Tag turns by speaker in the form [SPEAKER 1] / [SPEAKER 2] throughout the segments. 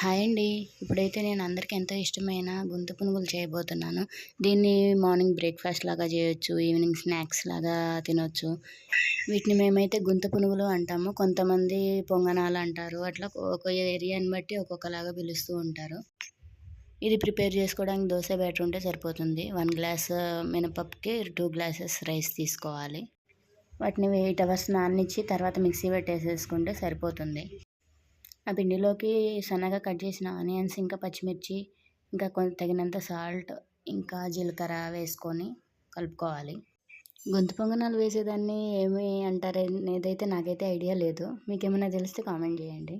[SPEAKER 1] Hi అండి. ఇప్పుడైతే నేను అందరికీ ఎంతో ఇష్టమైన గుంత పునుగులు చేయబోతున్నాను. దీన్ని మార్నింగ్ బ్రేక్ఫాస్ట్ లాగా చేయొచ్చు ఈవినింగ్ స్నాక్స్ లాగా తినొచ్చు. వీటిని మేమైతే గుంత పునుగులు అంటాము. కొంతమంది పొంగనాలు అంటారు. అట్లా ఒక ఏరియాని బట్టి ఒక్కొక్కలాగా పిలుస్తూ ఉంటారు. ఇది ప్రిపేర్ చేసుకోవడానికి దోశ బ్యాటర్ ఉంటే సరిపోతుంది. వన్ గ్లాస్ మినపప్పుకి టూ గ్లాసెస్ రైస్ తీసుకోవాలి. వాటిని ఎయిట్ అవర్స్ నాననిచ్చి తర్వాత మిక్సీ పెట్టేసేసుకుంటే సరిపోతుంది. ఆ పిండిలోకి సన్నగా కట్ చేసిన ఆనియన్స్ ఇంకా పచ్చిమిర్చి ఇంకా కొంత తగినంత సాల్ట్ ఇంకా జీలకర్ర వేసుకొని కలుపుకోవాలి. గొంతు పొంగనాలు వేసేదాన్ని ఏమి అంటారు అనేదైతే నాకైతే ఐడియా లేదు. మీకు ఏమైనా తెలిస్తే కామెంట్ చేయండి.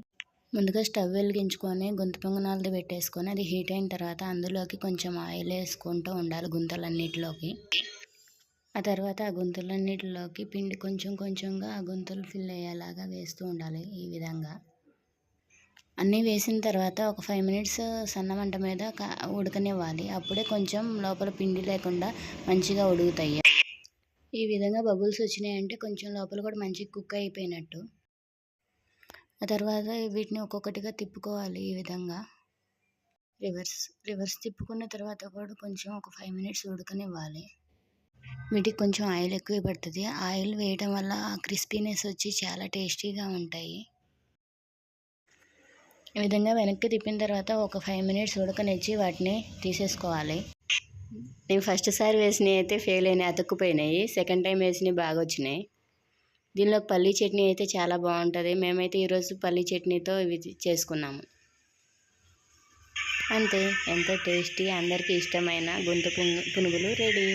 [SPEAKER 1] ముందుగా స్టవ్ వెలిగించుకొని గొంతు పొంగనాలది పెట్టేసుకొని అది హీట్ అయిన తర్వాత అందులోకి కొంచెం ఆయిల్ వేసుకుంటూ ఉండాలి గుంతలన్నిటిలోకి. ఆ తర్వాత ఆ గుంతలన్నిటిలోకి పిండి కొంచెం కొంచెంగా ఆ గుంతలు ఫిల్ అయ్యేలాగా వేస్తూ ఉండాలి ఈ విధంగా. అన్నీ వేసిన తర్వాత ఒక ఫైవ్ మినిట్స్ సన్నమంట మీద ఉడకనివ్వాలి. అప్పుడే కొంచెం లోపల పిండి లేకుండా మంచిగా ఉడుకుతాయి. ఈ విధంగా బబుల్స్ వచ్చినాయంటే కొంచెం లోపల కూడా మంచిగా కుక్ అయిపోయినట్టు. ఆ తర్వాత వీటిని ఒక్కొక్కటిగా తిప్పుకోవాలి ఈ విధంగా. రివర్స్ రివర్స్ తిప్పుకున్న తర్వాత కూడా కొంచెం ఒక ఫైవ్ మినిట్స్ ఉడకనివ్వాలి. వీటికి కొంచెం ఆయిల్ ఎక్కువ పడుతుంది. ఆయిల్ వేయడం వల్ల క్రిస్పీనెస్ వచ్చి చాలా టేస్టీగా ఉంటాయి. ఈ విధంగా వెనక్కి తిప్పిన తర్వాత ఒక ఫైవ్ మినిట్స్ ఉడకనిచ్చి వాటిని తీసేసుకోవాలి. నేను ఫస్ట్ సారి వేసినవి అయితే ఫెయిల్ అయినాయి అతుక్కుపోయినాయి. సెకండ్ టైం వేసినవి బాగా వచ్చినాయి. దీనిలో పల్లీ చట్నీ అయితే చాలా బాగుంటుంది. మేమైతే ఈరోజు పల్లీ చట్నీతో ఇవి చేసుకున్నాము. అంతే. ఎంతో టేస్టీ అందరికీ ఇష్టమైన గుంత పునుగులు రెడీ.